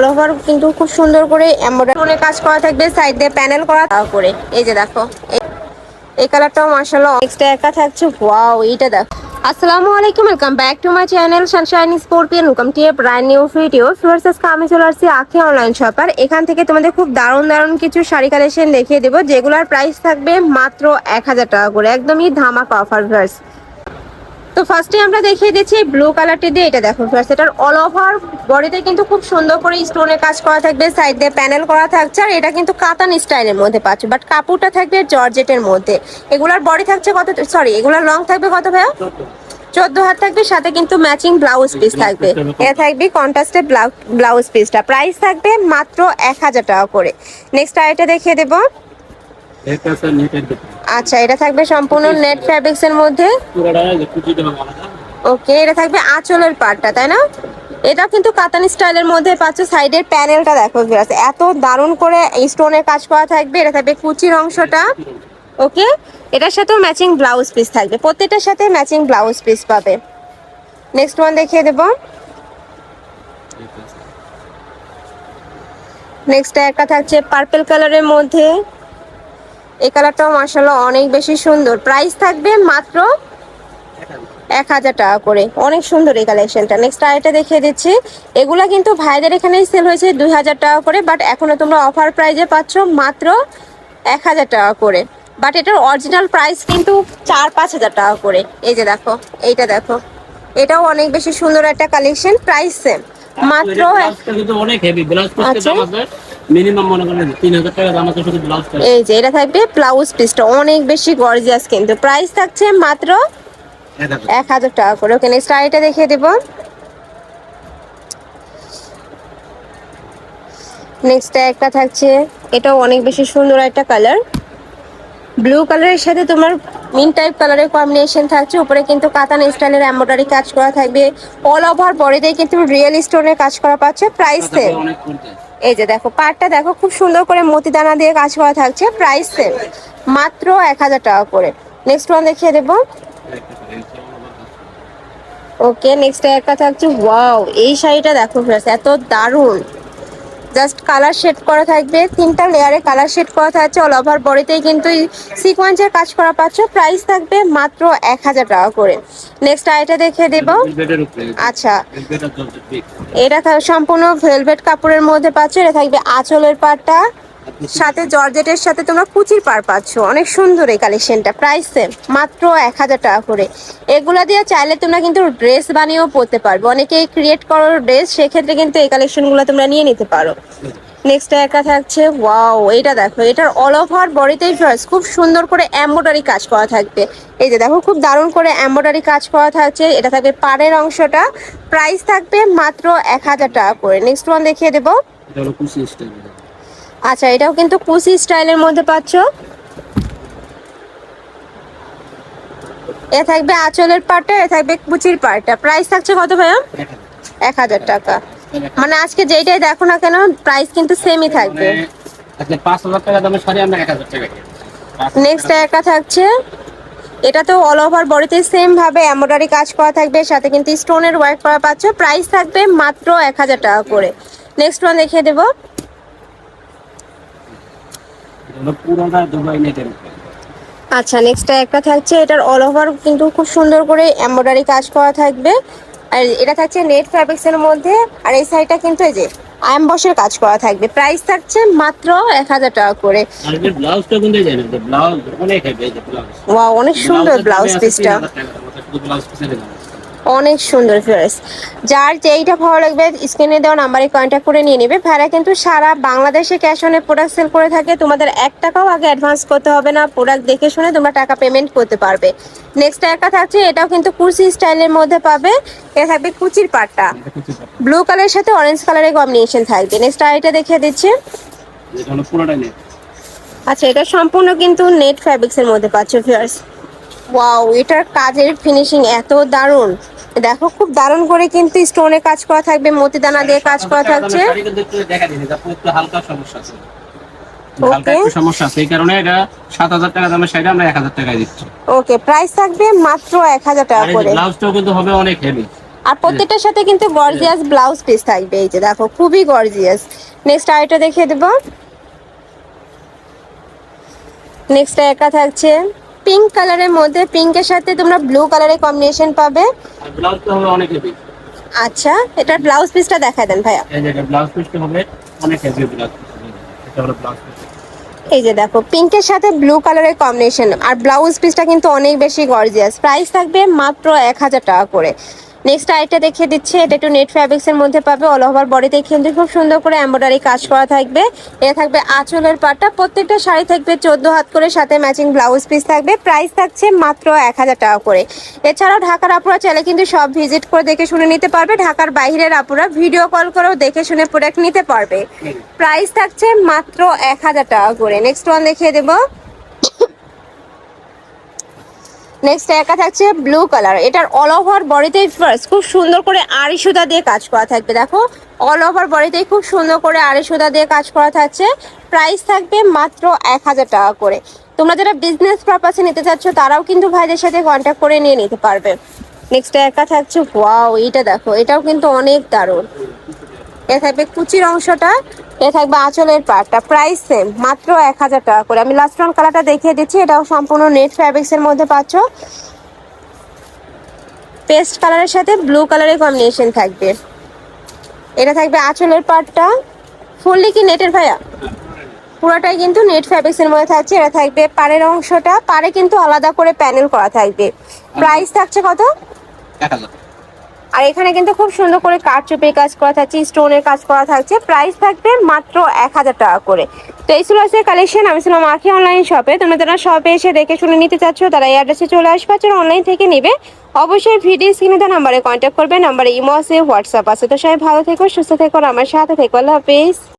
All over কিন্তু খুব সুন্দর করে এমব্রয়ডারি কাজ করা থাকবে সাইড দিয়ে প্যানেল করা করে এই যে দেখো, এই- কালারটাও মার্শাল্লাহ নেক্সট একা থাকছে। ওয়াও এইটা দেখো। আসসালামু আলাইকুম welcome back to my channel sunshine scorpion welcome to a brand new video ফিওর্স আজকে আমি চলে আসছি আখি অনলাইন শপার এখান থেকে তোমাদের খুব দারুণ দারুণ কিছু শাড়ি কালেকশন দেখিয়ে দেবো, যেগুলোর প্রাইস থাকবে মাত্র এক হাজার টাকা করে। একদমই ধামাকা অফার ভার্স তো ফার্স্টে আমরা দেখিয়ে দিচ্ছি ব্লু কালারটি দিয়ে, এটা দেখো ফার্স্ট এটার অল ওভার বডিতে কিন্তু খুব সুন্দর করে স্টোনের কাজ করা থাকবে সাইড দিয়ে প্যানেল করা থাকছে, আর এটা কিন্তু কাতান স্টাইলের মধ্যে পাচ্ছ বাট কাপড়টা থাকবে জর্জেটের মধ্যে। এগুলার বডি থাকছে কত সরি এগুলার লং থাকবে কত ভাইয়া? চোদ্দ হাত থাকবে, সাথে কিন্তু ম্যাচিং ব্লাউজ পিস থাকবে। এটা থাকবে কন্ট্রাস্টের ব্লাউজ পিসটা প্রাইস থাকবে মাত্র এক হাজার টাকা করে। নেক্সট আইটা দেখিয়ে দেবো। আচ্ছা এটা থাকবে সম্পূর্ণ নেট ফ্যাব্রিক্স এর মধ্যে? ওকে এটা থাকবে আঁচলের পার্টটা তাই না? এটা কিন্তু কাতান স্টাইলের মধ্যে পাচ্ছ সাইডের প্যানেলটা দেখো viewers, এত দারুণ করে স্টোনের কাজ করা থাকবে এটা থাকবে কুচির অংশটা। ওকে এটার সাথেও ম্যাচিং ব্লাউজ পিস থাকবে প্রত্যেকটার সাথে ম্যাচিং ব্লাউজ পিস পাবে। নেক্সট ওয়ান দেখিয়ে দেবো। নেক্সট একটা থাকছে পার্পল কালারের মধ্যে। এই কালারটাও মার্শাল্লাহ অনেক বেশি সুন্দর। প্রাইস থাকবে মাত্র এক হাজার টাকা করে। অনেক সুন্দর এই কালেকশনটা নেক্সট আরেকটা দেখিয়ে দিচ্ছি। এগুলা কিন্তু ভাইদের এখানেই সেল হয়েছে দুই হাজার টাকা করে বাট এখনও তোমরা অফার প্রাইজে পাচ্ছ মাত্র এক হাজার টাকা করে। বাট এটার অরিজিনাল প্রাইস কিন্তু চার পাঁচ হাজার টাকা করে। এই যে দেখো, এইটা দেখো। এটাও অনেক বেশি সুন্দর একটা কালেকশন প্রাইস সেম মাত্র কিন্তু অনেক হেভি ব্লাউজ। দাম আছে মিনিমাম মনে করেন তিন হাজার টাকা দাম আছে শুধু ব্লাউজটা এই যে এটা থাকবে ব্লাউজ পিসটা অনেক বেশি গর্জিয়াস কিন্তু। প্রাইস থাকছে মাত্র এক হাজার টাকা করে। ওকে নেক্সট আইটা দেখিয়ে দেব। নেক্সট একটা থাকছে। এটাও অনেক বেশি সুন্দর একটা কালার ব্লু কালারের সাথে তোমার মিন টাইপ কালারের কম্বিনেশন থাকছে। উপরে কিন্তু কাতান স্টাইলের এমব্রয়ডারি কাজ করা থাকবে। অল ওভার বডিতে কিন্তু রিয়েল স্টোনের কাজ করা পাচ্ছে প্রাইস সেম এই যে দেখো পাটটা দেখো খুব সুন্দর করে মতি দানা দিয়ে কাজ করা থাকছে প্রাইস সেম মাত্র এক হাজার টাকা করে। নেক্সট ওয়ান দেখিয়ে দেবো। ওকে নেক্সট একটা থাকছে ওয়াও এই শাড়িটা দেখো এত দারুণ। জাস্ট কালার শেড করা থাকবে। তিনটা লেয়ারে কালার শেড করা থাকছে। অল ওভার বডিতেই কিন্তু সিকোয়েন্সের কাজ করা পাচ্ছ। প্রাইস থাকবে মাত্র এক হাজার টাকা করে। নেক্সট আইটা দেখে দেব। আচ্ছা। এটা সম্পূর্ণ ভেলভেট কাপড়ের মধ্যে পাচ্ছ। এটা থাকবে আঁচলের পাটটা। সাথে জর্জেটের সাথে তোমরা কুচির পার পাচ্ছ। অনেক সুন্দর এই কালেকশনটা। প্রাইস সেম মাত্র এক হাজার টাকা করে। এগুলা দিয়ে চাইলে তোমরা কিন্তু ড্রেস বানিয়েও পরতে পারবে। অনেকেই ক্রিয়েট করো ড্রেস, সেক্ষেত্রে কিন্তু এই কালেকশনগুলো তোমরা নিয়ে নিতে পারো। নেক্সট একা থাকছে ওয়াও এটা দেখো। এটার অল ওভার বডিতেই ফার্স্ট খুব সুন্দর করে এমব্রয়ডারি কাজ করা থাকবে। এই যে দেখো, খুব দারুণ করে এমব্রয়ডারি কাজ করা থাকছে। এটা থাকবে পাড়ের অংশটা। প্রাইস থাকবে মাত্র এক হাজার টাকা করে। নেক্সট ওয়ান দেখিয়ে দেবো এটা হলো কুচি স্টাইল আচ্ছা এটাও কিন্তু কুসি স্টাইলের মধ্যে পাচ্ছ। এ থাকবে আঁচলের পাটটা এ থাকবে কুচির পাটটা। প্রাইস থাকছে কত ভাইয়া? এক হাজার টাকা। মানে আজকে যেইটাই দেখো না কেন প্রাইস কিন্তু সেমই থাকবে। আচ্ছা শাড়ি আমরা এক নেক্সট থাকছে এটা তো অল ওভার বডিতে সেম ভাবে এমব্রয়ডারি কাজ করা থাকবে সাথে কিন্তু স্টোনের ওয়ার্ক করা পাচ্ছ। প্রাইস থাকবে মাত্র এক হাজার টাকা করে। নেক্সট ওয়ান দেখিয়ে দেবো। পুরোটা দুবাই নেটের আচ্ছা নেক্সট একটা থাকছে এটার অল ওভার কিন্তু খুব সুন্দর করে এমব্রয়ডারি কাজ করা থাকবে। আর এটা থাকছে নেট ফ্যাব্রিক্স এর মধ্যে আর এই সাইডটা কিন্তু এই যে আয়ামবসের কাজ করা থাকবে। প্রাইস থাকছে মাত্র এক হাজার টাকা করে। ওয়াও অনেক সুন্দর ব্লাউজ পিসটা 3000 টাকা, আমাদের শুধু ব্লাউজ পিসের দাম আছে। অনেক সুন্দর ফ্রেস যার যেইটা ভালো লাগবে স্ক্রিনে দেওয়া নাম্বারে কন্ট্যাক্ট করে নিয়ে নেবে। ভাড়া কিন্তু সারা বাংলাদেশে ক্যাশ অনে প্রোডাক্ট সেল করে থাকে। তোমাদের এক টাকাও আগে অ্যাডভান্স করতে হবে না। প্রোডাক্ট দেখে শুনে তোমরা টাকা পেমেন্ট করতে পারবে। নেক্সট একটা থাকছে এটাও কিন্তু কুচি স্টাইলের মধ্যে পাবে। এটা থাকবে কুচির পাটটা। ব্লু কালারের সাথে অরেঞ্জ কালারের কম্বিনেশন থাকবে। নেক্সট আইটা দেখিয়ে দিচ্ছি। আচ্ছা এটা সম্পূর্ণ কিন্তু নেট ফ্যাব্রিক্স এর মধ্যে পাচ্ছ ফিয়ার্স ওয়াও এটার কাজের ফিনিশিং এত দারুণ। দেখো খুব দারুণ করে কিন্তু স্টোনে কাজ করা থাকবে মতিদানা দিয়ে কাজ করা থাকছে। দিন ওকে প্রাইস থাকবে মাত্র এক হাজার টাকা করে। ব্লাউজটাও কিন্তু হবে অনেক হেভি আর প্রত্যেকটার সাথে কিন্তু গর্জিয়াস ব্লাউজ পিস থাকবে এই যে দেখো খুবই গর্জিয়াস নেক্সট দেখিয়ে দেবো। নেক্সট একা থাকছে। পিঙ্ক কালারের মধ্যে পিঙ্কের সাথে তোমরা ব্লু কালারের কম্বিনেশন পাবে। আর তো হবে অনেক হেভি আচ্ছা এটা ব্লাউজ পিসটা দেখায় দেন ভাইয়া। এই যে ব্লাউজ পিসটা হবে অনেক হেভি ব্লাউজ এটা হলো ব্লাউজ পিস এই যে দেখো পিঙ্কের সাথে ব্লু কালারের কম্বিনেশন আর ব্লাউজ পিসটা কিন্তু অনেক বেশি গর্জিয়াস প্রাইস থাকবে মাত্র এক হাজার টাকা করে। নেক্সট আরেকটা দেখিয়ে দিচ্ছে এটা একটু নেট ফ্যাব্রিক্স এর মধ্যে পাবে অল ওভার বডিতে কিন্তু খুব সুন্দর করে এমব্রয়ডারি কাজ করা থাকবে। এটা থাকবে আঁচলের পাটটা প্রত্যেকটা শাড়ি থাকবে চোদ্দ হাত করে সাথে ম্যাচিং ব্লাউজ পিস থাকবে। প্রাইস থাকছে মাত্র এক হাজার টাকা করে। এছাড়াও ঢাকার আপুরা চাইলে কিন্তু সব ভিজিট করে দেখে শুনে নিতে পারবে। ঢাকার বাইরের আপুরা ভিডিও কল করেও দেখে শুনে প্রোডাক্ট নিতে পারবে। প্রাইস থাকছে মাত্র এক হাজার টাকা করে। নেক্সট ওয়ান দেখিয়ে দেবো। নেক্সট একা থাকছে ব্লু কালার এটার অল ওভার বডিতেই ফার্স্ট খুব সুন্দর করে আড়ি সুতা দিয়ে কাজ করা থাকবে। দেখো অল ওভার বডিতেই খুব সুন্দর করে আড়ি সুতা দিয়ে কাজ করা থাকছে। প্রাইস থাকবে মাত্র এক হাজার টাকা করে। তোমরা যারা বিজনেস পারপাসে নিতে চাচ্ছ, তারাও কিন্তু ভাইদের সাথে কন্ট্যাক্ট করে নিয়ে নিতে পারবে। নেক্সট একা থাকছে ওয়াও এইটা দেখো, এটাও কিন্তু অনেক দারুণ। এ থাকবে কুচির অংশটা। এ থাকবে আঁচলের পার্টটা প্রাইস সেম মাত্র এক হাজার টাকা করে। আমি লাস্ট ওয়ান কালারটা দেখিয়ে দিচ্ছি, এটাও সম্পূর্ণ নেট ফ্যাব্রিক্স এর মধ্যে পাচ্ছ। পেস্ট কালারের সাথে ব্লু কালারের কম্বিনেশন থাকবে। এটা থাকবে আঁচলের পার্টটা ফুললি কি নেটের ভাইয়া? পুরোটাই কিন্তু নেট ফ্যাব্রিক্স এর মধ্যে থাকছে। এটা থাকবে পাড়ের অংশটা। পাড়ে কিন্তু আলাদা করে প্যানেল করা থাকবে। প্রাইস থাকছে কত? আর এখানে কিন্তু খুব সুন্দর করে কাঠচুপির কাজ করা থাকছে, স্টোনের কাজ করা থাকছে। প্রাইস থাকবে মাত্র এক হাজার টাকা করে। তো এই ছিল আছে কালেকশন আমি ছিলাম আখি অনলাইন শপে তোমরা যারা শপে এসে দেখে শুনে নিতে চাচ্ছ, তারা এই অ্যাড্রেসে চলে আসবে। যারা অনলাইন থেকে নেবে, অবশ্যই ভিডিও স্ক্রিনে তো নাম্বারে কন্ট্যাক্ট করবে। নাম্বারে ইমো আছে হোয়াটসঅ্যাপ আছে। তো সবাই ভালো থেকো, সুস্থ থেকো আমার সাথে থেকো। আল্লাহ হাফিজ।